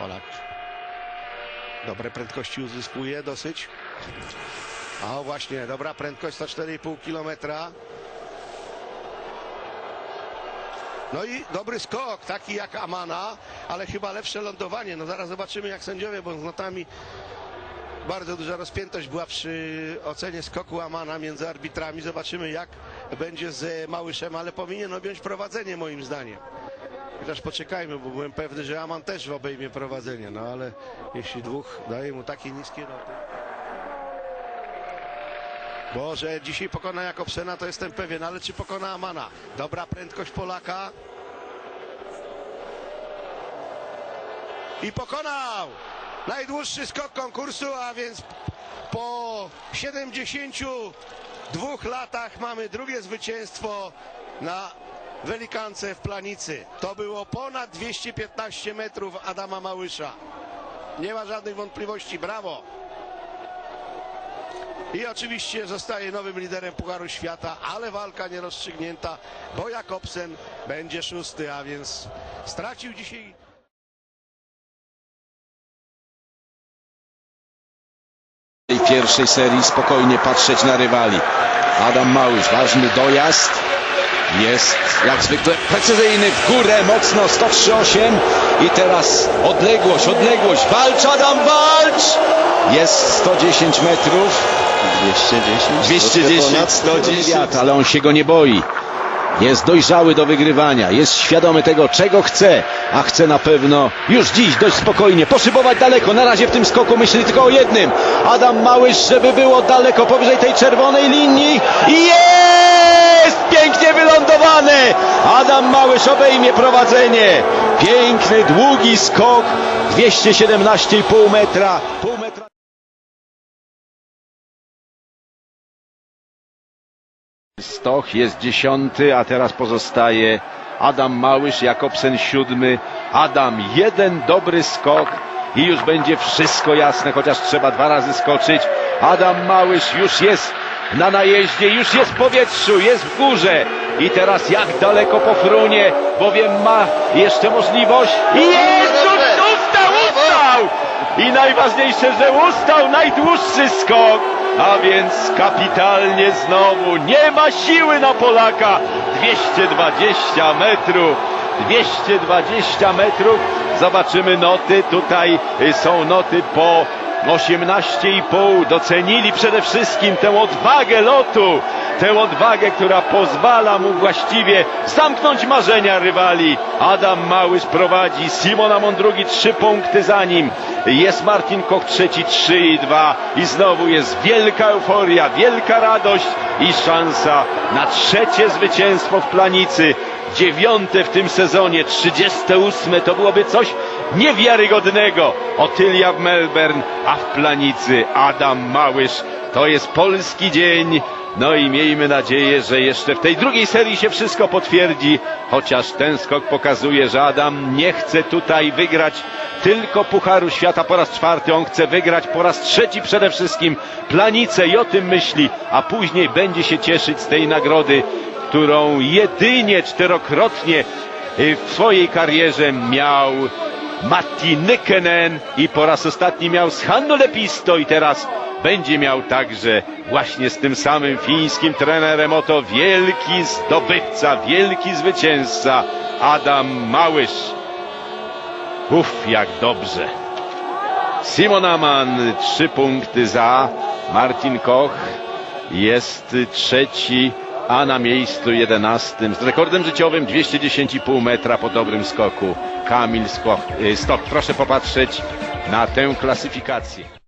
Polak dobre prędkości uzyskuje dosyć. A właśnie, dobra prędkość 104,5 km. No i dobry skok, taki jak Amana, ale chyba lepsze lądowanie. No zaraz zobaczymy jak sędziowie, bo z notami bardzo duża rozpiętość była przy ocenie skoku Amana między arbitrami. Zobaczymy jak będzie z Małyszem, ale powinien objąć prowadzenie moim zdaniem. Chociaż poczekajmy, bo byłem pewny, że Aman też obejmie prowadzenie. No ale jeśli dwóch daje mu takie niskie noty. Bo że dzisiaj pokona Jakobsena, to jestem pewien, ale czy pokona Amana? Dobra prędkość Polaka. I pokonał! Najdłuższy skok konkursu, a więc po 72 latach mamy drugie zwycięstwo na Welikance w Planicy. To było ponad 215 metrów Adama Małysza. Nie ma żadnych wątpliwości, brawo! I oczywiście zostaje nowym liderem Pucharu Świata, ale walka nierozstrzygnięta, bo Jakobsen będzie szósty, a więc stracił dzisiaj pierwszej serii spokojnie patrzeć na rywali. Adam Małysz, ważny dojazd. Jest jak zwykle precyzyjny w górę, mocno 103,8 i teraz odległość, odległość, walcz Adam, walcz! Jest 110 metrów, 210. 210, troszkę ponad 110, ale on się go nie boi. Jest dojrzały do wygrywania, jest świadomy tego, czego chce, a chce na pewno już dziś dość spokojnie poszybować daleko. Na razie w tym skoku myśli tylko o jednym. Adam Małysz, żeby było daleko powyżej tej czerwonej linii. I Jest! Wylądowany! Adam Małysz obejmie prowadzenie. Piękny, długi skok. 217,5 metra. Metra. Stoch jest dziesiąty, a teraz pozostaje Adam Małysz, Jakobsen siódmy. Adam, jeden dobry skok i już będzie wszystko jasne, chociaż trzeba dwa razy skoczyć. Adam Małysz już jest na najeździe, już jest w powietrzu, jest w górze. I teraz jak daleko pofrunie, bowiem ma jeszcze możliwość. I jest! Ustał, ustał! I najważniejsze, że ustał najdłuższy skok. A więc kapitalnie znowu. Nie ma siły na Polaka. 220 metrów. 220 metrów. Zobaczymy noty. Tutaj y, są noty po 18,5. Docenili przede wszystkim tę odwagę lotu. Tę odwagę, która pozwala mu właściwie zamknąć marzenia rywali. Adam Małysz prowadzi, Simon Amon drugi trzy punkty za nim. Jest Martin Koch trzeci trzy i dwa. I znowu jest wielka euforia, wielka radość i szansa na trzecie zwycięstwo w Planicy. Dziewiąte w tym sezonie, 38 to byłoby coś niewiarygodnego. Otylia w Melbourne, a w Planicy Adam Małysz. To jest polski dzień. No i miejmy nadzieję, że jeszcze w tej drugiej serii się wszystko potwierdzi, chociaż ten skok pokazuje, że Adam nie chce tutaj wygrać tylko Pucharu Świata po raz czwarty, on chce wygrać po raz trzeci przede wszystkim Planicę i o tym myśli, a później będzie się cieszyć z tej nagrody, którą jedynie czterokrotnie w swojej karierze miał Matti Nykänen i po raz ostatni miał z Hanno Lepisto i teraz będzie miał także właśnie z tym samym fińskim trenerem oto wielki zdobywca, wielki zwycięzca Adam Małysz. Uff, jak dobrze. Simon Aman trzy punkty za, Martin Koch jest trzeci, a na miejscu jedenastym z rekordem życiowym 210,5 metra po dobrym skoku Kamil y, Stok. Proszę popatrzeć na tę klasyfikację.